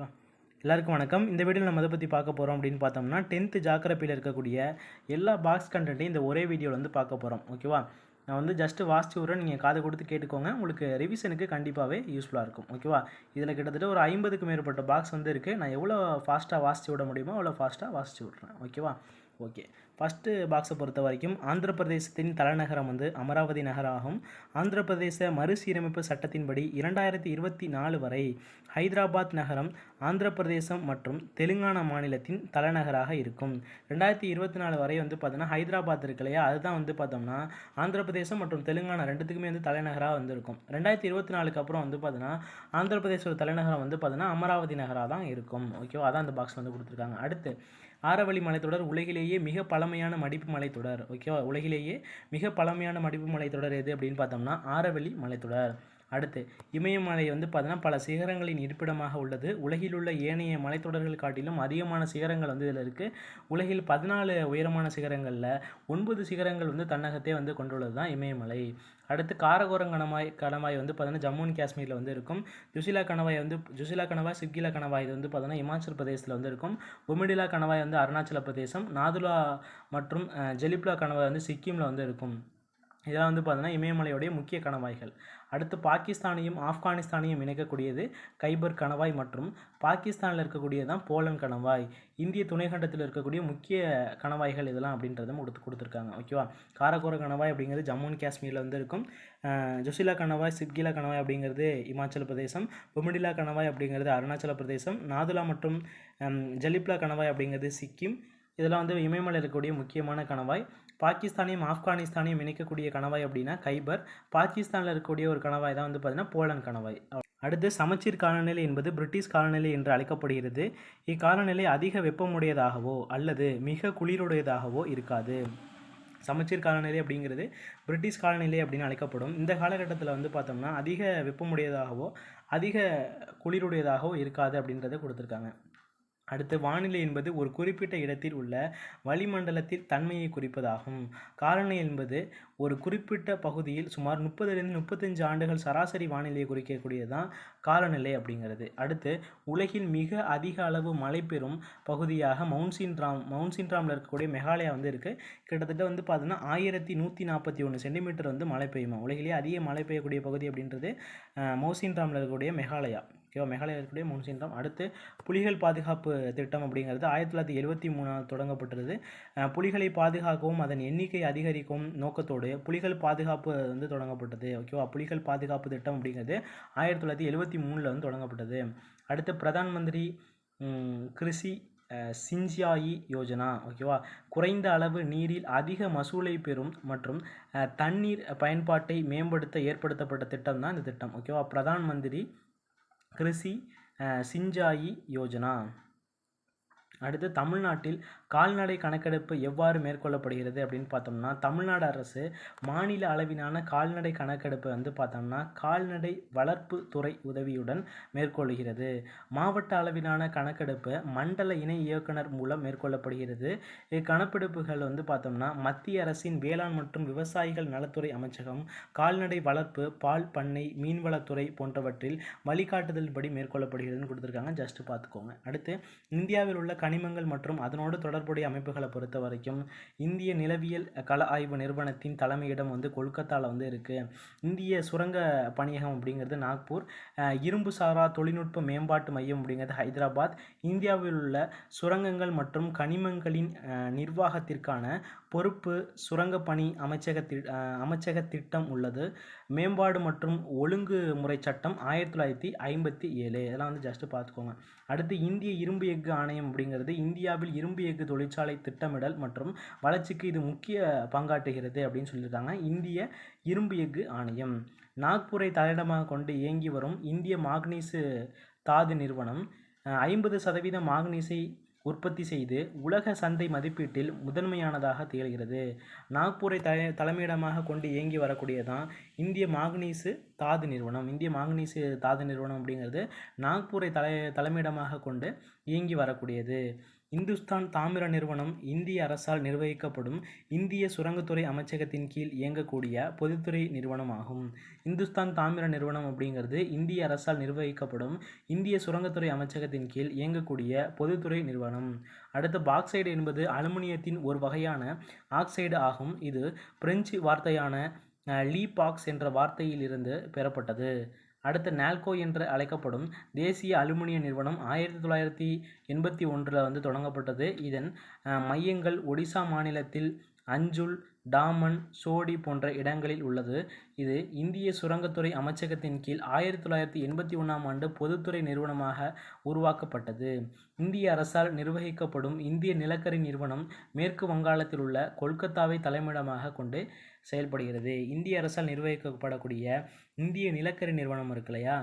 ஓகேவா? எல்லாருக்கும் வணக்கம். இந்த வீடியோவில் நம்ம எதை பற்றி பார்க்க போகிறோம் அப்படின்னு பார்த்தோம்னா டென்த்து ஜாக்கிரப்பியில் இருக்கக்கூடிய எல்லா பாக்ஸ் கண்டென்ட்டையும் இந்த ஒரே வீடியோவில் வந்து பார்க்க போகிறோம் ஓகேவா? நான் வந்து ஜஸ்ட்டு வாசிச்சு விட்றேன் நீங்கள் காது கொடுத்து கேட்டுக்கோங்க. உங்களுக்கு ரிவிஷனுக்கு கண்டிப்பாகவே யூஸ்ஃபுல்லாக இருக்கும். ஓகேவா? இதில் கிட்டத்தட்ட ஒரு ஐம்பதுக்கு மேற்பட்ட பாக்ஸ் வந்து இருக்குது நான் எவ்வளோ ஃபாஸ்ட்டாக வாசிச்சு விட முடியுமோ அவ்வளோ ஃபாஸ்ட்டாக வாசிச்சு விட்றேன். ஓகேவா? ஓகே ஃபஸ்ட்டு பாக்ஸை பொறுத்த வரைக்கும் ஆந்திர பிரதேசத்தின் தலைநகரம் வந்து அமராவதி நகராகும். ஆந்திர பிரதேச மறுசீரமைப்பு சட்டத்தின்படி இரண்டாயிரத்தி இருபத்தி நாலு வரை ஹைதராபாத் நகரம் ஆந்திர பிரதேசம் மற்றும் தெலுங்கானா மாநிலத்தின் தலைநகராக இருக்கும். ரெண்டாயிரத்தி இருபத்தி நாலு வரை வந்து பார்த்தோன்னா ஹைதராபாத் இருக்கு இல்லையா? அதுதான் வந்து பார்த்தோம்னா ஆந்திர பிரதேசம் மற்றும் தெலுங்கானா ரெண்டுத்துக்குமே வந்து தலைநகராக வந்து இருக்கும் ரெண்டாயிரத்தி இருபத்தி நாலுக்கு அப்புறம் வந்து பார்த்தோன்னா ஆந்திர பிரதேச தலைநகரம் வந்து பார்த்தோன்னா அமராவதி நகராக தான் இருக்கும். ஓகேவா அதான் அந்த பாக்ஸ் வந்து கொடுத்துருக்காங்க. அடுத்து ஆரவழி மலைத்தொடர் உலகிலேயே மிக பழமையான மடிப்பு மலைத்தொடர். ஓகேவா உலகிலேயே மிக பழமையான மடிப்பு மலைத்தொடர் எது அப்படின்னு பார்த்தோம்னா ஆரவழி மலைத்தொடர். அடுத்து இமயமலை வந்து பார்த்தோன்னா பல சிகரங்களின் இருப்பிடமாக உள்ளது. உலகில் உள்ள ஏனைய மலைத்தொடர்கள் காட்டிலும் அதிகமான சிகரங்கள் வந்து இதில் இருக்குது உலகில் பதினாலு உயரமான சிகரங்களில் ஒன்பது சிகரங்கள் வந்து தன்னகத்தே வந்து கொண்டுள்ளது தான் இமயமலை. அடுத்து காரகோரம் கணவாய் கணவாய் வந்து பார்த்தீங்கன்னா ஜம்மு அண்ட் காஷ்மீரில் வந்து இருக்கும். ஜுசிலா கணவாய் வந்து ஜுசிலா கணவாய் சிப்கிலா கணவாய் இது வந்து பார்த்தீங்கன்னா இமாச்சல் பிரதேசத்தில் வந்து இருக்கும். பொமிடிலா கணவாய் வந்து அருணாச்சல பிரதேசம். நாதுலா மற்றும் ஜெலிப்லா கணவாய் வந்து சிக்கிமில் வந்து இருக்கும். இதெல்லாம் வந்து பார்த்தீங்கன்னா இமயமலையுடைய முக்கிய கணவாய்கள். அடுத்து பாகிஸ்தானையும் ஆப்கானிஸ்தானையும் இணைக்கக்கூடியது கைபர் கணவாய் மற்றும் பாகிஸ்தானில் இருக்கக்கூடியது தான் போலன் கணவாய். இந்திய துணைக்கண்டத்தில் இருக்கக்கூடிய முக்கிய கணவாய்கள் இதெல்லாம் அப்படின்றதும் கொடுத்து கொடுத்துருக்காங்க. ஓகேவா காரக்கோர கணவாய் அப்படிங்கிறது ஜம்மு அண்ட் காஷ்மீரில் வந்து இருக்கும். ஜொசிலா கணவாய் சிப்கிலா கணவாய் அப்படிங்கிறது இமாச்சல பிரதேசம் பொமிடிலா கணவாய் அப்படிங்கிறது அருணாச்சல பிரதேசம் நாதுலா மற்றும் ஜலிப்லா கணவாய் அப்படிங்கிறது சிக்கிம். இதெல்லாம் வந்து இமயமலை இருக்கக்கூடிய முக்கியமான கணவாய். பாகிஸ்தானையும் ஆப்கானிஸ்தானையும் இணைக்கக்கூடிய கணவாய் அப்படின்னா கைபர். பாகிஸ்தானில் இருக்கக்கூடிய ஒரு கணவாய் தான் வந்து பார்த்தீங்கன்னா போலன் கணவாய். அடுத்து சமச்சீர் காலநிலை என்பது பிரிட்டிஷ் காலநிலை என்று அழைக்கப்படுகிறது. இக்காலநிலை அதிக வெப்பமுடையதாகவோ அல்லது மிக குளிருடையதாகவோ இருக்காது. சமச்சீர் காலநிலை அப்படிங்கிறது பிரிட்டிஷ் காலநிலை அப்படின்னு அழைக்கப்படும். இந்த காலகட்டத்தில் வந்து பார்த்தோம்னா அதிக வெப்பமுடையதாகவோ அதிக குளிருடையதாகவோ இருக்காது அப்படின்றத கொடுத்துருக்காங்க. அடுத்து வானிலை என்பது ஒரு குறிப்பிட்ட இடத்தில் உள்ள வளிமண்டலத்தில் தன்மையை குறிப்பதாகும். காலநிலை என்பது ஒரு குறிப்பிட்ட பகுதியில் சுமார் முப்பதுலேருந்து முப்பத்தஞ்சு ஆண்டுகள் சராசரி வானிலையை குறிக்கக்கூடியது தான் காலநிலை அப்படிங்கிறது. அடுத்து உலகில் மிக அதிக அளவு மழை பெறும் பகுதியாக மவுண்ட் சின்ட்ராம் மவுண்ட் சின்ட்ராமில் இருக்கக்கூடிய மெகாலயா வந்து இருக்குது கிட்டத்தட்ட வந்து பார்த்தோன்னா ஆயிரத்தி நூற்றி நாற்பத்தி ஒன்று சென்டிமீட்டர் வந்து மழை பெய்யுமா. உலகிலேயே அதிக மழை பெய்யக்கூடிய பகுதி அப்படின்றது மவுசின்ட்ராமில் இருக்கக்கூடிய மெகாலயா. ஓகேவா மெகாலயா இருக்கக்கூடிய மவுன்சின்ட்ராம் அடுத்து புலிகள் பாதுகாப்பு திட்டம் அப்படிங்கிறது ஆயிரத்தி தொள்ளாயிரத்தி எழுபத்தி மூணால் தொடங்கப்பட்டது புலிகளை பாதுகாக்கவும் அதன் எண்ணிக்கை அதிகரிக்கும் நோக்கத்தோடு புலிகள் பாதுகாப்பு வந்து தொடங்கப்பட்டது. ஓகேவா புலிகள் பாதுகாப்பு திட்டம் அப்படிங்கிறது ஆயிரத்தி தொள்ளாயிரத்தி எழுபத்தி மூணில் வந்து தொடங்கப்பட்டது. அடுத்து பிரதான் மந்திரி கிருஷி சிஞ்சியாயி யோஜனா. ஓகேவா குறைந்த அளவு நீரில் அதிக மசூலை பெறும் மற்றும் தண்ணீர் பயன்பாட்டை மேம்படுத்த ஏற்படுத்தப்பட்ட திட்டம் தான் இந்த திட்டம். ஓகேவா பிரதான் மந்திரி கிருஷி சிஞ்சாயி யோஜனா. அடுத்து தமிழ்நாட்டில் கால்நடை கணக்கெடுப்பு எவ்வாறு மேற்கொள்ளப்படுகிறது அப்படின்னு பார்த்தோம்னா தமிழ்நாடு அரசு மாநில அளவிலான கால்நடை கணக்கெடுப்பு வந்து பார்த்தோம்னா கால்நடை வளர்ப்பு துறை உதவியுடன் மேற்கொள்கிறது. மாவட்ட அளவிலான கணக்கெடுப்பு மண்டல இணை இயக்குனர் மூலம் மேற்கொள்ளப்படுகிறது. இக்கணக்கெடுப்புகள் வந்து பார்த்தோம்னா மத்திய அரசின் வேளாண் மற்றும் விவசாயிகள் நலத்துறை அமைச்சகம் கால்நடை வளர்ப்பு பால் பண்ணை மீன்வளத்துறை போன்றவற்றில் வழிகாட்டுதல் படி மேற்கொள்ளப்படுகிறதுன்னு கொடுத்துருக்காங்க. ஜஸ்ட் பார்த்துக்கோங்க. அடுத்து இந்தியாவில் உள்ள கனிமங்கள் மற்றும் அதனோடு தொடர் தொடர்புடைய அமைப்புகளை பொறுத்த வரைக்கும் இந்திய நிலவியல் கள ஆய்வு நிறுவனத்தின் தலைமையிடம் வந்து கொல்கத்தாவில் வந்து இருக்குது இந்திய சுரங்க பணியகம் அப்படிங்கிறது நாக்பூர். இரும்பு சாரா தொழில்நுட்ப மேம்பாட்டு மையம் அப்படிங்கிறது ஹைதராபாத். இந்தியாவில் உள்ள சுரங்கங்கள் மற்றும் கனிமங்களின் நிர்வாகத்திற்கான பொறுப்பு சுரங்கப்பணி அமைச்சக தி அமைச்சக திட்டம் உள்ளது. மேம்பாடு மற்றும் ஒழுங்குமுறை சட்டம் ஆயிரத்தி தொள்ளாயிரத்தி ஐம்பத்தி ஏழு. இதெல்லாம் வந்து ஜஸ்ட் பார்த்துக்கோங்க. அடுத்து இந்திய இரும்பு எஃகு ஆணையம் அப்படிங்கிறது இந்தியாவில் இரும்பு எஃகு தொழிற்சாலை திட்டமிடல் மற்றும் வளர்ச்சிக்கு இது முக்கிய பங்காற்றுகிறது அப்படின்னு சொல்லியிருக்காங்க. இந்திய இரும்பு எஃகு ஆணையம். நாக்பூரை தலையிடமாக கொண்டு இயங்கி வரும் இந்திய மாக்னீசு தாது நிறுவனம் ஐம்பது சதவீத மாக்னீசை உற்பத்தி செய்து உலக சந்தை மதிப்பீட்டில் முதன்மையானதாக திகழ்கிறது. நாக்பூரை தலை தலைமையிடமாக கொண்டு இயங்கி வரக்கூடியதான் இந்திய மாக்னீசு தாது நிறுவனம். இந்திய மாக்னீசு தாது நிறுவனம் அப்படிங்கிறது நாக்பூரை தலை தலைமையிடமாக கொண்டு இயங்கி வரக்கூடியது. இந்துஸ்தான் தாமிர நிறுவனம் இந்திய அரசால் நிர்வகிக்கப்படும் இந்திய சுரங்கத்துறை அமைச்சகத்தின் கீழ் இயங்கக்கூடிய பொதுத்துறை நிறுவனமாகும். இந்துஸ்தான் தாமிர நிறுவனம் அப்படிங்கிறது இந்திய அரசால் நிர்வகிக்கப்படும் இந்திய சுரங்கத்துறை அமைச்சகத்தின் கீழ் இயங்கக்கூடிய பொதுத்துறை நிறுவனம். அடுத்து பாக்சைடு என்பது அலுமினியத்தின் ஒரு வகையான ஆக்சைடு ஆகும். இது பிரெஞ்சு வார்த்தையான லீபாக்ஸ் என்ற வார்த்தையிலிருந்து பெறப்பட்டது. அடுத்து நால்கோ என்று அழைக்கப்படும் தேசிய அலுமினிய நிறுவனம் ஆயிரத்தி தொள்ளாயிரத்தி எண்பத்தி ஒன்றில் வந்து தொடங்கப்பட்டது. இதன் மையங்கள் ஒடிசா மாநிலத்தில் அஞ்சுல் டாமன் சோடி போன்ற இடங்களில் உள்ளது. இது இந்திய சுரங்கத்துறை அமைச்சகத்தின் கீழ் ஆயிரத்தி தொள்ளாயிரத்தி எண்பத்தி ஒன்றாம் ஆண்டு பொதுத்துறை நிறுவனமாக உருவாக்கப்பட்டது. இந்திய அரசால் நிர்வகிக்கப்படும் இந்திய நிலக்கரி நிறுவனம் மேற்கு வங்காளத்தில் உள்ள கொல்கத்தாவை தலைமையிடமாக கொண்டு செயல்படுகிறது. இந்திய அரசால் நிர்வகிக்கப்படக்கூடிய இந்திய நிலக்கரி நிறுவனம் இருக்கு இல்லையா?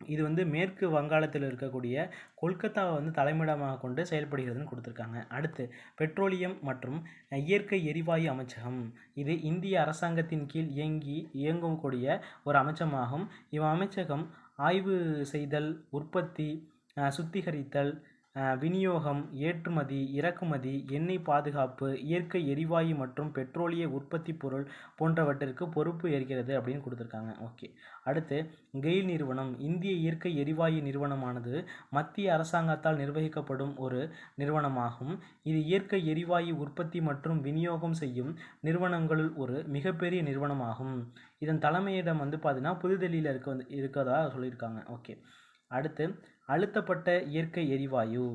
இது வந்து மேற்கு வங்காளத்தில் இருக்கக்கூடிய கொல்கத்தாவை வந்து தலைமையிடமாக கொண்டு செயல்படுகிறதுன்னு கொடுத்துருக்காங்க. அடுத்து பெட்ரோலியம் மற்றும் இயற்கை எரிவாயு அமைச்சகம். இது இந்திய அரசாங்கத்தின் கீழ் இயங்கி இயங்கக்கூடிய ஒரு அமைச்சமாகும் இவ் அமைச்சகம் ஆய்வு செய்தல் உற்பத்தி சுத்திகரித்தல் விநியோகம் ஏற்றுமதி இறக்குமதி எண்ணெய் பாதுகாப்பு இயற்கை எரிவாயு மற்றும் பெட்ரோலிய உற்பத்தி பொருள் போன்றவற்றிற்கு பொறுப்பு ஏற்கிறது அப்படின்னு கொடுத்துருக்காங்க. ஓகே. அடுத்து கெயில் நிறுவனம் இந்திய இயற்கை எரிவாயு நிறுவனமானது மத்திய அரசாங்கத்தால் நிர்வகிக்கப்படும் ஒரு நிறுவனமாகும். இது இயற்கை எரிவாயு உற்பத்தி மற்றும் விநியோகம் செய்யும் நிறுவனங்களுள் ஒரு மிகப்பெரிய நிறுவனமாகும். இதன் தலைமையிடம் வந்து பார்த்தீங்கன்னா புதுடெல்லியில் இருக்க வந்து இருக்கிறதா சொல்லியிருக்காங்க. ஓகே. அடுத்து அழுத்தப்பட்ட இயற்கை எரிவாயு.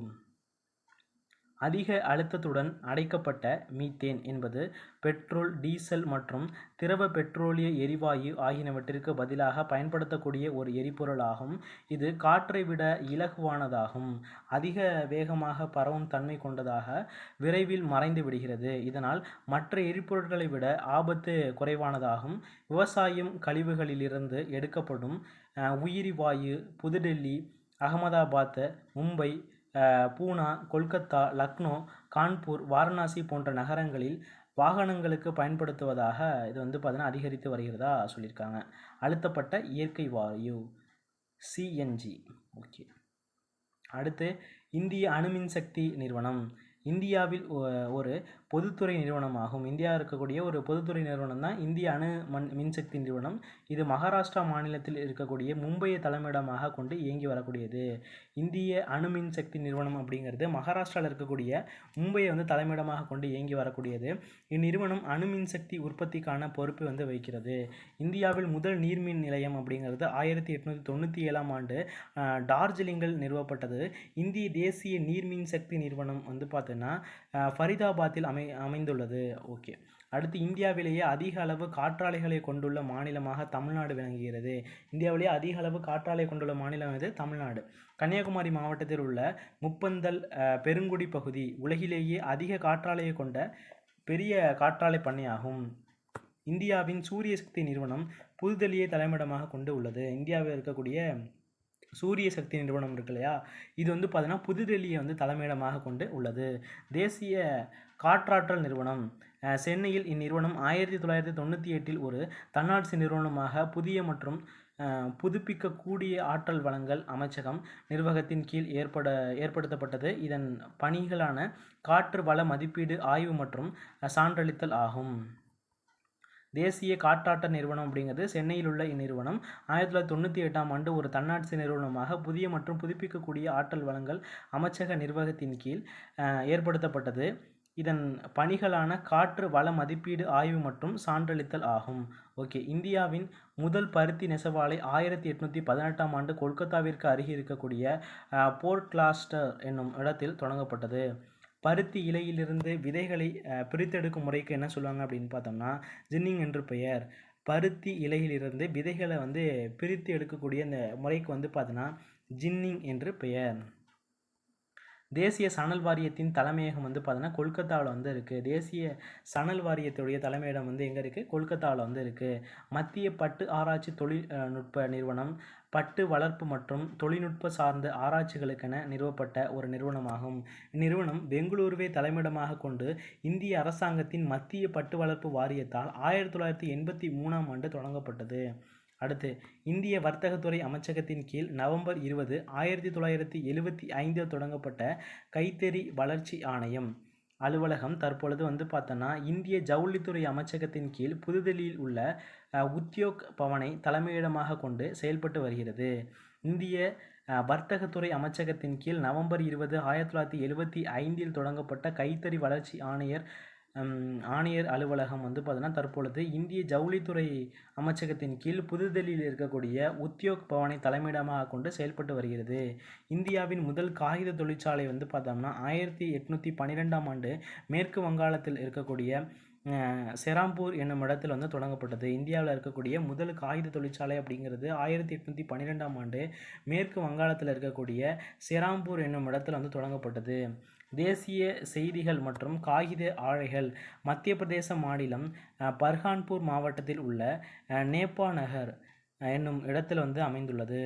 அதிக அழுத்தத்துடன் அடைக்கப்பட்ட மீத்தேன் என்பது பெட்ரோல் டீசல் மற்றும் திரவ பெட்ரோலிய எரிவாயு ஆகியனவற்றிற்கு பதிலாக பயன்படுத்தக்கூடிய ஒரு எரிபொருள் ஆகும் இது காற்றை விட இலகுவானதாகும். அதிக வேகமாக பரவும் தன்மை கொண்டதாக விரைவில் மறைந்து விடுகிறது. இதனால் மற்ற எரிபொருட்களை விட ஆபத்து குறைவானதாகும். விவசாயம் கழிவுகளிலிருந்து எடுக்கப்படும் உயிரி வாயு புதுடெல்லி அகமதாபாத் மும்பை பூனா கொல்கத்தா லக்னோ கான்பூர் வாரணாசி போன்ற நகரங்களில் வாகனங்களுக்கு பயன்படுத்துவதாக இது வந்து பார்த்தினா அதிகரித்து வருகிறதா சொல்லியிருக்காங்க. அழுத்தப்பட்ட இயற்கை வாயு சிஎன்ஜி ஓகே. அடுத்து இந்திய அணுமின் சக்தி நிறுவனம். இந்தியாவில் ஒரு பொதுத்துறை நிறுவனமாகும். இந்தியா இருக்கக்கூடிய ஒரு பொதுத்துறை நிறுவனம் தான் இந்திய அணு மண் மின்சக்தி நிறுவனம். இது மகாராஷ்டிரா மாநிலத்தில் இருக்கக்கூடிய மும்பையை தலைமையிடமாக கொண்டு இயங்கி வரக்கூடியது. இந்திய அணு மின்சக்தி நிறுவனம் அப்படிங்கிறது மகாராஷ்டிராவில் இருக்கக்கூடிய மும்பையை வந்து தலைமையிடமாக கொண்டு இயங்கி வரக்கூடியது. இந்நிறுவனம் அணு மின்சக்தி உற்பத்திக்கான பொறுப்பை வந்து வைக்கிறது இந்தியாவில் முதல் நீர்மின் நிலையம் அப்படிங்கிறது ஆயிரத்தி எட்நூற்றி தொண்ணூற்றி ஏழாம் ஆண்டு டார்ஜிலிங்கில் நிறுவப்பட்டது. இந்திய தேசிய நீர்மின் சக்தி நிறுவனம் வந்து பார்த்தீங்கன்னா ஃபரிதாபாத்தில் அமை அமைந்துள்ளது. ஓகே. அடுத்து இந்தியாவிலேயே அதிக அளவு காற்றாலைகளை கொண்டுள்ள மாநிலமாக தமிழ்நாடு விளங்குகிறது. இந்தியாவிலேயே அதிக அளவு காற்றாலை கொண்டுள்ள மாநிலம் இது தமிழ்நாடு. கன்னியாகுமரி மாவட்டத்தில் உள்ள முப்பந்தல் பெருங்குடி பகுதி உலகிலேயே அதிக காற்றாலையை கொண்ட பெரிய காற்றாலை பண்ணையாகும். இந்தியாவின் சூரிய சக்தி நிறுவனம் புதுதில்லியை தலைமையிடமாக கொண்டு உள்ளது. இந்தியாவில் இருக்கக்கூடிய சூரிய சக்தி நிறுவனம் இருக்கு இல்லையா? இது வந்து பார்த்தீங்கன்னா புதுடெல்லியை வந்து தலைமையிடமாக கொண்டு உள்ளது. தேசிய காற்றாற்றல் நிறுவனம். சென்னையில் இந்நிறுவனம் ஆயிரத்தி தொள்ளாயிரத்தி தொண்ணூற்றி எட்டில் ஒரு தன்னாட்சி நிறுவனமாக புதிய மற்றும் புதுப்பிக்கக்கூடிய ஆற்றல் வளங்கள் அமைச்சகம் நிர்வாகத்தின் கீழ் ஏற்பட ஏற்படுத்தப்பட்டது. இதன் பணிகளான காற்று வள மதிப்பீடு ஆய்வு மற்றும் சான்றளித்தல் ஆகும். தேசிய காற்றாட்ட நிறுவனம் அப்படிங்கிறது சென்னையில் உள்ள இந்நிறுவனம். ஆயிரத்தி தொள்ளாயிரத்தி தொண்ணூற்றி எட்டாம் ஆண்டு ஒரு தன்னாட்சி நிறுவனமாக புதிய மற்றும் புதுப்பிக்கக்கூடிய ஆற்றல் வளங்கள் அமைச்சக நிர்வாகத்தின் கீழ் ஏற்படுத்தப்பட்டது. இதன் பணிகளான காற்று வள மதிப்பீடு ஆய்வு மற்றும் சான்றளித்தல் ஆகும். ஓகே இந்தியாவின் முதல் பருத்தி நெசவாலை ஆயிரத்தி எட்நூற்றி பதினெட்டாம் ஆண்டு கொல்கத்தாவிற்கு அருகே இருக்கக்கூடிய போர்ட்லாஸ்டர் என்னும் இடத்தில் தொடங்கப்பட்டது. பருத்தி இலையிலிருந்து விதைகளை பிரித்தெடுக்கும் முறைக்கு என்ன சொல்லுவாங்க அப்படின்னு பார்த்தோம்னா ஜின்னிங் என்று பெயர். பருத்தி இலையிலிருந்து விதைகளை வந்து பிரித்து எடுக்கக்கூடிய இந்த முறைக்கு வந்து பார்த்தோன்னா ஜின்னிங் என்று பெயர். தேசிய சணல் வாரியத்தின் தலைமையகம் வந்து பார்த்தோன்னா கொல்கத்தாவில் வந்து இருக்குது தேசிய சணல் வாரியத்துடைய தலைமையிடம் வந்து எங்கே இருக்குது கொல்கத்தாவில் வந்து இருக்குது மத்திய பட்டு ஆராய்ச்சி தொழில் நுட்ப நிறுவனம் பட்டு வளர்ப்பு மற்றும் தொழில்நுட்ப சார்ந்த ஆராய்ச்சிகளுக்கென நிறுவப்பட்ட ஒரு நிறுவனமாகும். இந்நிறுவனம் பெங்களூருவை தலைமையிடமாக கொண்டு இந்திய அரசாங்கத்தின் மத்திய பட்டு வளர்ப்பு வாரியத்தால் ஆயிரத்தி தொள்ளாயிரத்தி எண்பத்தி மூணாம் ஆண்டு தொடங்கப்பட்டது. அடுத்து இந்திய வர்த்தகத்துறை அமைச்சகத்தின் கீழ் நவம்பர் இருபது ஆயிரத்தி தொள்ளாயிரத்தி எழுவத்தி ஐந்தில் தொடங்கப்பட்ட கைத்தறி வளர்ச்சி ஆணையம். அலுவலகம் தற்பொழுது வந்து பார்த்தோன்னா இந்திய ஜவுளித்துறை அமைச்சகத்தின் கீழ் புதுதில்லியில் உள்ள உத்தியோக் பவனை தலைமையிடமாக கொண்டு செயல்பட்டு வருகிறது. இந்திய வர்த்தகத்துறை அமைச்சகத்தின் கீழ் நவம்பர் இருபது ஆயிரத்தி தொள்ளாயிரத்தி எழுவத்தி ஐந்தில் தொடங்கப்பட்ட கைத்தறி வளர்ச்சி ஆணையர் ஆணையர் அலுவலகம் வந்து பார்த்தோன்னா தற்பொழுது இந்திய ஜவுளித்துறை அமைச்சகத்தின் கீழ் புதுதில்லியில் இருக்கக்கூடிய உத்யோக் பவனை தலைமையிடமாக கொண்டு செயல்பட்டு வருகிறது. இந்தியாவின் முதல் காகித தொழிற்சாலை வந்து பார்த்தோம்னா ஆயிரத்தி எட்நூற்றி பன்னிரெண்டாம் ஆண்டு மேற்கு வங்காளத்தில் இருக்கக்கூடிய செராம்பூர் என்னும் இடத்தில் வந்து தொடங்கப்பட்டது. இந்தியாவில் இருக்கக்கூடிய முதல் காகித தொழிற்சாலை அப்படிங்கிறது ஆயிரத்தி எட்நூற்றி பன்னிரெண்டாம் ஆண்டு மேற்கு வங்காளத்தில் இருக்கக்கூடிய செராம்பூர் என்னும் இடத்தில் வந்து தொடங்கப்பட்டது. தேசிய செய்திகள் மற்றும் காகித ஆலைகள் மத்திய பிரதேச மாநிலம் பர்ஹான்பூர் மாவட்டத்தில் உள்ள நேபா நகர் என்னும் இடத்தில் வந்து அமைந்துள்ளது.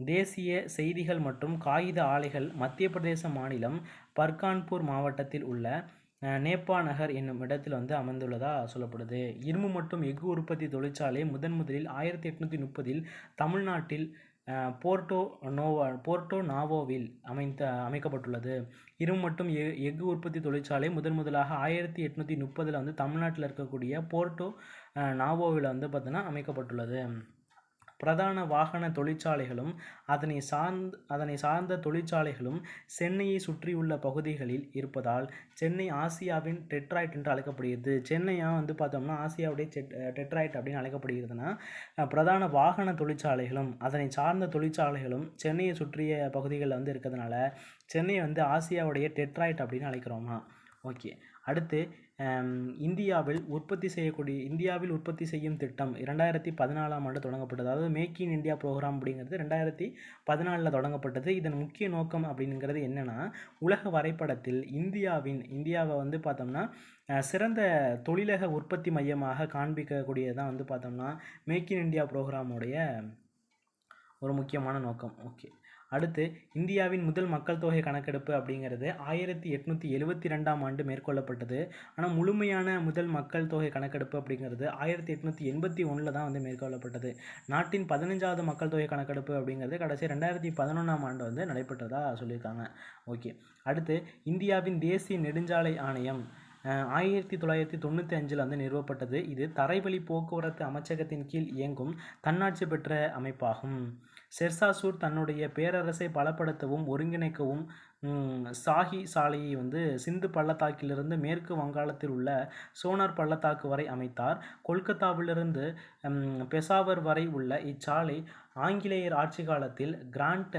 தேசிய செய்திகள் மற்றும் காகித ஆலைகள் மத்திய பிரதேச மாநிலம் பர்கான்பூர் மாவட்டத்தில் உள்ள நேபா நகர் என்னும் இடத்தில் வந்து அமைந்துள்ளதாக சொல்லப்படுது. இரும்பு மற்றும் எஃகு உற்பத்தி தொழிற்சாலை முதன் முதலில் ஆயிரத்தி எட்நூற்றி முப்பதில் தமிழ்நாட்டில் போர்ட்டோ நோவா போர்ட்டோ நாவோவில் அமைந்த அமைக்கப்பட்டுள்ளது. இரும்பு மற்றும் எ எஃகு உற்பத்தி தொழிற்சாலை முதன் முதலாக ஆயிரத்தி எட்நூற்றி முப்பதில் வந்து தமிழ்நாட்டில் இருக்கக்கூடிய போர்ட்டோ நாவோவில் வந்து பார்த்திங்கன்னா அமைக்கப்பட்டுள்ளது. பிரதான வாகன தொழிற்சாலைகளும் அதனை சார்ந்த அதனை சார்ந்த தொழிற்சாலைகளும் சென்னையை சுற்றியுள்ள பகுதிகளில் இருப்பதால் சென்னை ஆசியாவின் டெட்ராய்ட் என்று அழைக்கப்படுகிறது. சென்னையாக வந்து பார்த்தோம்னா ஆசியாவுடைய டெட்ராய்ட் அப்படின்னு அழைக்கப்படுகிறதுனா பிரதான வாகன தொழிற்சாலைகளும் அதனை சார்ந்த தொழிற்சாலைகளும் சென்னையை சுற்றிய பகுதிகளில் வந்து இருக்கிறதுனால சென்னை வந்து ஆசியாவுடைய டெட்ராய்ட் அப்படின்னு அழைக்கிறோமா? ஓகே. அடுத்து இந்தியாவில் உற்பத்தி செய்யக்கூடிய இந்தியாவில் உற்பத்தி செய்யும் திட்டம் இரண்டாயிரத்தி பதினாலாம் ஆண்டு தொடங்கப்பட்டது. அதாவது மேக் இன் இந்தியா ப்ரோக்ராம் அப்படிங்கிறது ரெண்டாயிரத்தி பதினாலில் தொடங்கப்பட்டது. இதன் முக்கிய நோக்கம் அப்படிங்கிறது என்னென்னா உலக வரைபடத்தில் இந்தியாவின் இந்தியாவை வந்து பார்த்தோம்னா சிறந்த தொழிலக உற்பத்தி மையமாக காண்பிக்கக்கூடியதான் வந்து பார்த்தோம்னா மேக் இன் இந்தியா ப்ரோக்ராமுடைய ஒரு முக்கியமான நோக்கம். ஓகே அடுத்து இந்தியாவின் முதல் மக்கள் தொகை கணக்கெடுப்பு அப்படிங்கிறது ஆயிரத்தி எட்நூற்றி எழுபத்தி ரெண்டாம் ஆண்டு மேற்கொள்ளப்பட்டது. ஆனால் முழுமையான முதல் மக்கள் தொகை கணக்கெடுப்பு அப்படிங்கிறது ஆயிரத்தி எட்நூற்றி எண்பத்தி ஒன்றில் தான் வந்து மேற்கொள்ளப்பட்டது. நாட்டின் பதினஞ்சாவது மக்கள் தொகை கணக்கெடுப்பு அப்படிங்கிறது கடைசி ரெண்டாயிரத்தி பதினொன்றாம் ஆண்டு வந்து நடைபெற்றதாக சொல்லியிருக்காங்க. ஓகே. அடுத்து இந்தியாவின் தேசிய நெடுஞ்சாலை ஆணையம் ஆயிரத்தி தொள்ளாயிரத்தி தொண்ணூற்றி அஞ்சில் வந்து நிறுவப்பட்டது. இது தரைவழி போக்குவரத்து அமைச்சகத்தின் கீழ் இயங்கும் தன்னாட்சி பெற்ற அமைப்பாகும். ஷெர்சாசூர் தன்னுடைய பேரரசை பலப்படுத்தவும் ஒருங்கிணைக்கவும் சாஹி சாலையை வந்து சிந்து பள்ளத்தாக்கிலிருந்து மேற்கு வங்காளத்தில் உள்ள சோனார் பள்ளத்தாக்கு வரை அமைத்தார். கொல்கத்தாவிலிருந்து பெசாவர் வரை உள்ள இச்சாலை ஆங்கிலேயர் ஆட்சி காலத்தில் கிராண்ட்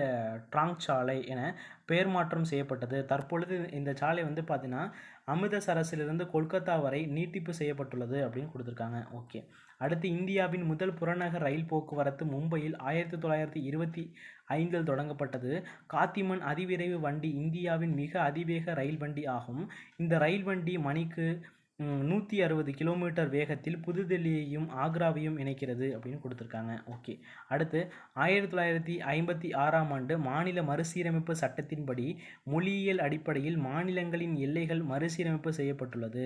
ட்ராங் சாலை என பெயர் மாற்றம் செய்யப்பட்டது. தற்பொழுது இந்த சாலை வந்து பார்த்தீங்கன்னா அமிர்தசரஸிலிருந்து கொல்கத்தா வரை நீட்டிப்பு செய்யப்பட்டுள்ளது அப்படின்னு கொடுத்துருக்காங்க. ஓகே. அடுத்து இந்தியாவின் முதல் புறநகர் ரயில் போக்குவரத்து மும்பையில் ஆயிரத்தி தொள்ளாயிரத்தி இருபத்தி ஐந்தில் தொடங்கப்பட்டது. காத்திமன் அதிவிரைவு வண்டி இந்தியாவின் மிக அதிவேக ரயில் வண்டி ஆகும். இந்த ரயில் வண்டி மணிக்கு நூற்றி அறுபது கிலோமீட்டர் வேகத்தில் புதுதில்லியையும் ஆக்ராவையும் இணைக்கிறது அப்படின்னு கொடுத்துருக்காங்க. ஓகே. அடுத்து ஆயிரத்தி தொள்ளாயிரத்தி ஐம்பத்தி ஆறாம் ஆண்டு மாநில மறுசீரமைப்பு சட்டத்தின்படி மொழியியல் அடிப்படையில் மாநிலங்களின் எல்லைகள் மறுசீரமைப்பு செய்யப்பட்டுள்ளது.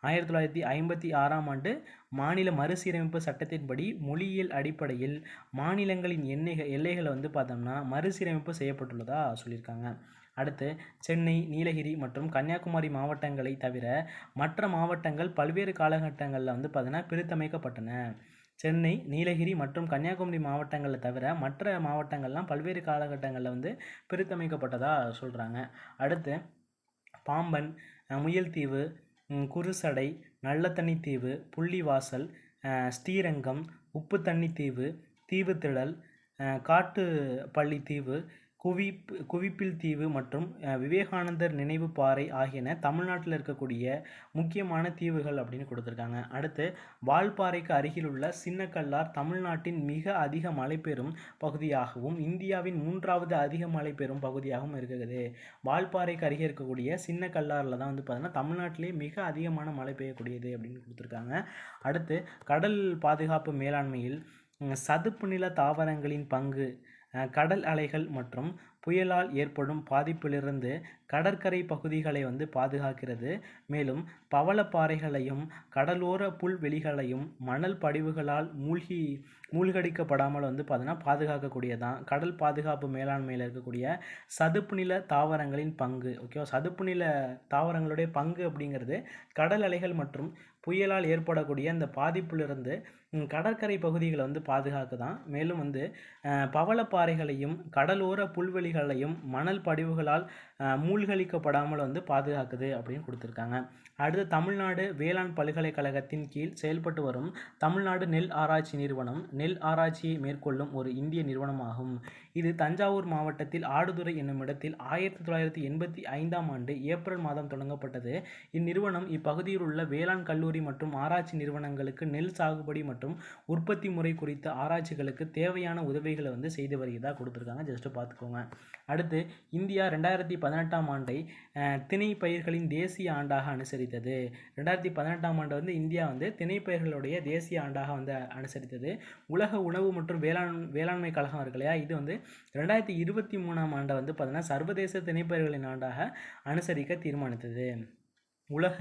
ஆயிரத்தி தொள்ளாயிரத்தி ஐம்பத்தி ஆறாம் ஆண்டு மாநில மறுசீரமைப்பு சட்டத்தின்படி மொழியியல் அடிப்படையில் மாநிலங்களின் எண்ணெய் எல்லைகளை வந்து பார்த்தோம்னா மறுசீரமைப்பு செய்யப்பட்டுள்ளதா சொல்லியிருக்காங்க. அடுத்து சென்னை நீலகிரி மற்றும் கன்னியாகுமரி மாவட்டங்களை தவிர மற்ற மாவட்டங்கள் பல்வேறு காலகட்டங்களில் வந்து பார்த்தீங்கன்னா பிரித்தமைக்கப்பட்டன. சென்னை நீலகிரி மற்றும் கன்னியாகுமரி மாவட்டங்களை தவிர மற்ற மாவட்டங்கள்லாம் பல்வேறு காலகட்டங்களில் வந்து பிரித்தமைக்கப்பட்டதாக சொல்கிறாங்க அடுத்து பாம்பன் முயல் முயல்தீவு குருசடை நல்லத்தண்ணி புள்ளிவாசல் ஸ்ரீரங்கம் உப்பு தண்ணி தீவு தீவுத்திடல் காட்டு காட்டுப்பள்ளி தீவு குவிப்பு குவிப்பில் தீவு மற்றும் விவேகானந்தர் நினைவு பாறை ஆகியன தமிழ்நாட்டில் இருக்கக்கூடிய முக்கியமான தீவுகள் அப்படின்னு கொடுத்துருக்காங்க. அடுத்து வால்பாறைக்கு அருகிலுள்ள சின்னக்கல்லார் தமிழ்நாட்டின் மிக அதிக மழை பெறும் பகுதியாகவும் இந்தியாவின் மூன்றாவது அதிக மழை பெறும் பகுதியாகவும் இருக்குது வால்பாறைக்கு அருகே இருக்கக்கூடிய சின்னக்கல்லாரில் தான் வந்து பார்த்தீங்கன்னா தமிழ்நாட்டிலே மிக அதிகமான மழை பெய்யக்கூடியது அப்படின்னு கொடுத்துருக்காங்க. அடுத்து கடல் பாதுகாப்பு மேலாண்மையில் சதுப்பு நில தாவரங்களின் பங்கு கடல் அலைகள் மற்றும் புயலால் ஏற்படும் பாதிப்பிலிருந்து கடற்கரை பகுதிகளை வந்து பாதுகாக்கிறது. மேலும் பவளப்பாறைகளையும் கடலோர புல்வெளிகளையும் மணல் படிவுகளால் மூழ்கி மூழ்கடிக்கப்படாமல் வந்து பார்த்தீங்கன்னா பாதுகாக்கக்கூடியதான். கடல் பாதுகாப்பு மேலாண்மையில் இருக்கக்கூடிய சதுப்பு நில தாவரங்களின் பங்கு ஓகேவா சதுப்பு நில தாவரங்களுடைய பங்கு அப்படிங்கிறது கடல் அலைகள் மற்றும் புயலால் ஏற்படக்கூடிய அந்த பாதிப்பிலிருந்து கடற்கரை பகுதிகளை வந்து பாதுகாக்குதான். மேலும் வந்து பவளப்பாறைகளையும் கடலோர புல்வெளிகளையும் மணல் படிவுகளால் மூழ்கழிக்கப்படாமல் வந்து பாதுகாக்குது அப்படின்னு கொடுத்துருக்காங்க. அடுத்து தமிழ்நாடு வேளாண் பல்கலைக்கழகத்தின் கீழ் செயல்பட்டு வரும் தமிழ்நாடு நெல் ஆராய்ச்சி நிறுவனம் நெல் ஆராய்ச்சியை மேற்கொள்ளும் ஒரு இந்திய நிறுவனமாகும். இது தஞ்சாவூர் மாவட்டத்தில் ஆடுதுறை என்னும் இடத்தில் ஆயிரத்தி தொள்ளாயிரத்தி எண்பத்தி ஐந்தாம் ஆண்டு ஏப்ரல் மாதம் தொடங்கப்பட்டது. இந்நிறுவனம் இப்பகுதியில் உள்ள வேளாண் கல்லூரி மற்றும் ஆராய்ச்சி நிறுவனங்களுக்கு நெல் சாகுபடி மற்றும் மற்றும் உற்பத்தி முறை குறித்த ஆராய்ச்சிகளுக்கு தேவையான உதவிகளை வந்து செய்து வருகிறதா கொடுத்துருக்காங்க. ஜஸ்ட்டு பார்த்துக்கோங்க. அடுத்து இந்தியா ரெண்டாயிரத்தி பதினெட்டாம் ஆண்டை திணை பயிர்களின் தேசிய ஆண்டாக அனுசரித்தது. ரெண்டாயிரத்தி பதினெட்டாம் ஆண்டு வந்து இந்தியா வந்து திணை பயிர்களுடைய தேசிய ஆண்டாக வந்து அனுசரித்தது. உலக உணவு மற்றும் வேளாண் வேளாண்மை கழகம் இருக்கு இல்லையா? இது வந்து ரெண்டாயிரத்தி இருபத்தி மூணாம் ஆண்டை வந்து பார்த்தீங்கன்னா சர்வதேச திணைப்பயிர்களின் ஆண்டாக அனுசரிக்க தீர்மானித்தது. உலக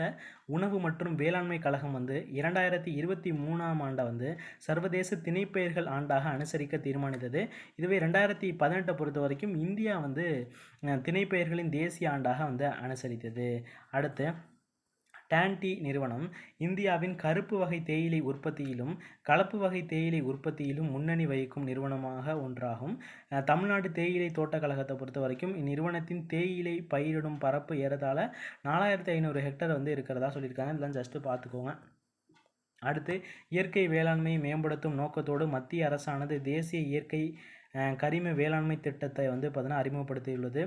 உணவு மற்றும் வேளாண்மை கழகம் வந்து இரண்டாயிரத்தி இருபத்தி மூணாம் ஆண்டை வந்து சர்வதேச திணைப்பெயர்கள் ஆண்டாக அனுசரிக்க தீர்மானித்தது. இதுவே ரெண்டாயிரத்தி பதினெட்டை பொறுத்த வரைக்கும் இந்தியா வந்து திணைப்பெயர்களின் தேசிய ஆண்டாக வந்து அனுசரித்தது. அடுத்து டான்டி நிறுவனம் இந்தியாவின் கருப்பு வகை தேயிலை உற்பத்தியிலும் கலப்பு வகை தேயிலை உற்பத்தியிலும் முன்னணி வகிக்கும் நிறுவனமாக ஒன்றாகும். தமிழ்நாடு தேயிலை தோட்டக் கழகத்தை பொறுத்த வரைக்கும் இந்நிறுவனத்தின் தேயிலை பயிரிடும் பரப்பு ஏறத்தாழ நாலாயிரத்தி ஐநூறு ஹெக்டர் வந்து இருக்கிறதா சொல்லியிருக்காங்க. இதெல்லாம் ஜஸ்ட்டு பார்த்துக்கோங்க. அடுத்து இயற்கை வேளாண்மையை மேம்படுத்தும் நோக்கத்தோடு மத்திய அரசானது தேசிய இயற்கை கரிம வேளாண்மை திட்டத்தை வந்து பார்த்தீங்கன்னா அறிமுகப்படுத்தியுள்ளது.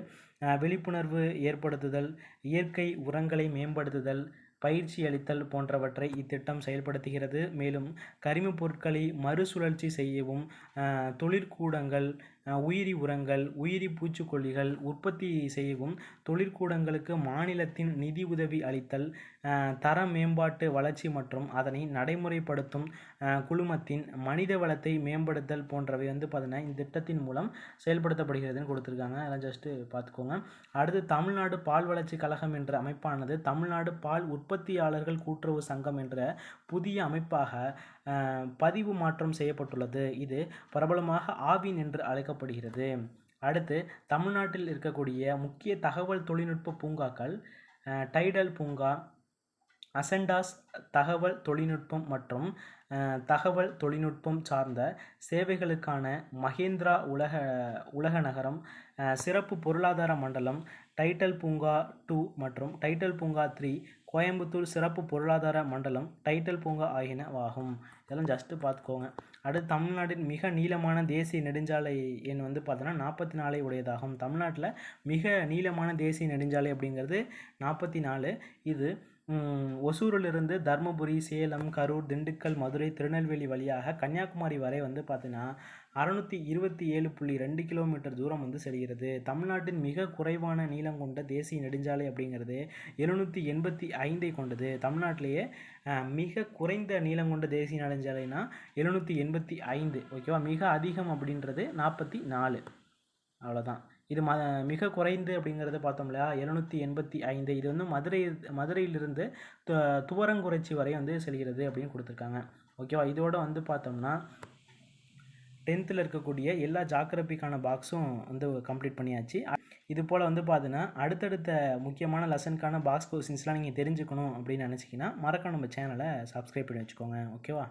விழிப்புணர்வு ஏற்படுத்துதல் இயற்கை உரங்களை மேம்படுத்துதல் பயிற்சி அளித்தல் போன்றவற்றை இத்திட்டம் செயல்படுத்துகிறது. மேலும் கரிமப் பொருட்களை மறுசுழற்சி செய்யவும் தொழிற்கூடங்கள் உயிரி உரங்கள் உயிரி பூச்சிக்கொல்லிகள் உற்பத்தி செய்யவும் தொழிற்கூடங்களுக்கு மாநிலத்தின் நிதி உதவி அளித்தல் தர மேம்பாட்டு வளர்ச்சி மற்றும் அதனை நடைமுறைப்படுத்தும் குழுமத்தின் மனித வளத்தை மேம்படுத்தல் போன்றவை வந்து பார்த்தீங்கன்னா இந்த திட்டத்தின் மூலம் செயல்படுத்தப்படுகிறதுன்னு கொடுத்துருக்காங்க. அதெல்லாம் ஜஸ்ட்டு பார்த்துக்கோங்க. அடுத்து தமிழ்நாடு பால் வளர்ச்சி கழகம் என்ற அமைப்பானது தமிழ்நாடு பால் உற்பத்தியாளர்கள் கூட்டுறவு சங்கம் என்ற புதிய அமைப்பாக பதிவு மாற்றம் செய்யப்பட்டுள்ளது. இது பிரபலமாக ஆவின் என்று அழைக்கப்படுகிறது. அடுத்து தமிழ்நாட்டில் இருக்கக்கூடிய முக்கிய தகவல் தொழில்நுட்ப பூங்காக்கள் டைடல் பூங்கா அசெண்டாஸ் தகவல் தொழில்நுட்பம் மற்றும் தகவல் தொழில்நுட்பம் சார்ந்த சேவைகளுக்கான மகேந்திரா உலக உலக நகரம் சிறப்பு பொருளாதார மண்டலம் டைட்டல் பூங்கா டூ மற்றும் டைட்டல் பூங்கா த்ரீ கோயம்புத்தூர் சிறப்பு பொருளாதார மண்டலம் டைட்டல் பூங்கா ஆகியனவாகும் இதெல்லாம் ஜஸ்ட்டு பார்த்துக்கோங்க. அடுத்து தமிழ்நாட்டின் மிக நீளமான தேசிய நெடுஞ்சாலை எண் வந்து பார்த்தோன்னா நாற்பத்தி நாலை உடையதாகும். தமிழ்நாட்டில் மிக நீளமான தேசிய நெடுஞ்சாலை அப்படிங்கிறது நாற்பத்தி நாலு இது ஒசூரிலிருந்து தர்மபுரி சேலம் கரூர் திண்டுக்கல் மதுரை திருநெல்வேலி வழியாக கன்னியாகுமரி வரை வந்து பார்த்தீங்கன்னா அறநூற்றி இருபத்தி ஏழு புள்ளி ரெண்டு கிலோமீட்டர் தூரம் வந்து செல்கிறது. தமிழ்நாட்டின் மிக குறைவான நீளம் கொண்ட தேசிய நெடுஞ்சாலை அப்படிங்கிறது எழுநூற்றி எண்பத்தி ஐந்தை கொண்டது. தமிழ்நாட்டிலேயே மிக குறைந்த நீளம் கொண்ட தேசிய நெடுஞ்சாலைனா எழுநூற்றி எண்பத்தி ஐந்து. ஓகேவா? மிக அதிகம் அப்படின்றது நாற்பத்தி நாலு. அவ்வளோதான் இது ம மிக குறைந்து அப்படிங்கிறத பார்த்தோம் இல்லையா? எழுநூற்றி எண்பத்தி ஐந்து. இது வந்து மதுரை மதுரையிலிருந்து து துவரங்குறிச்சி வரை வந்து செல்கிறது அப்படின்னு கொடுத்துருக்காங்க. ஓகேவா இதோட வந்து பார்த்தோம்னா டென்த்தில் இருக்கக்கூடிய எல்லா ஜாக்கிரபிக்கான பாக்ஸும் வந்து கம்ப்ளீட் பண்ணியாச்சு. இது போல் வந்து பார்த்தீங்கன்னா அடுத்தடுத்த முக்கியமான லெசனுக்கான பாக்ஸ் கொஸ்டின்ஸ்லாம் நீங்கள் தெரிஞ்சுக்கணும் அப்படின்னு நினச்சிங்கன்னா மறக்க நம்ம சேனலை சப்ஸ்கிரைப் பண்ணி வச்சுக்கோங்க. ஓகேவா